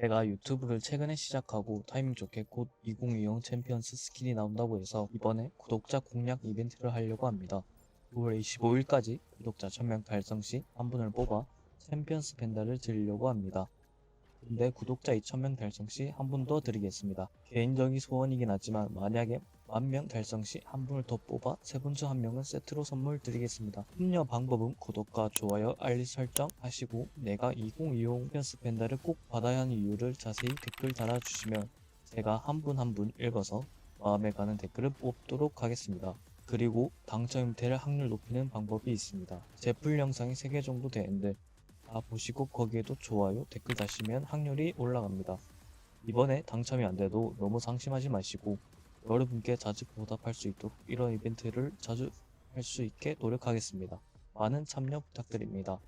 제가 유튜브를 최근에 시작하고 타이밍 좋게 곧 2020 챔피언스 스킨이 나온다고 해서 이번에 구독자 공략 이벤트를 하려고 합니다. 9월 25일까지 구독자 1000명 달성 시 한 분을 뽑아 챔피언스 펜다를 드리려고 합니다. 근데 구독자 2000명 달성 시 한 분 더 드리겠습니다. 개인적인 소원이긴 하지만 만약에 만명 달성 시 한 분을 더 뽑아 세 분 중 한 명은 세트로 선물 드리겠습니다. 참여 방법은 구독과 좋아요, 알림 설정 하시고 내가 2020 펜스 펜다를 꼭 받아야 하는 이유를 자세히 댓글 달아주시면 제가 한 분 한 분 읽어서 마음에 가는 댓글을 뽑도록 하겠습니다. 그리고 당첨 될 확률 높이는 방법이 있습니다. 제풀 영상이 3개 정도 되는데 다 보시고 거기에도 좋아요, 댓글 다시면 확률이 올라갑니다. 이번에 당첨이 안 돼도 너무 상심하지 마시고 여러분께 자주 보답할 수 있도록 이런 이벤트를 자주 할 수 있게 노력하겠습니다. 많은 참여 부탁드립니다.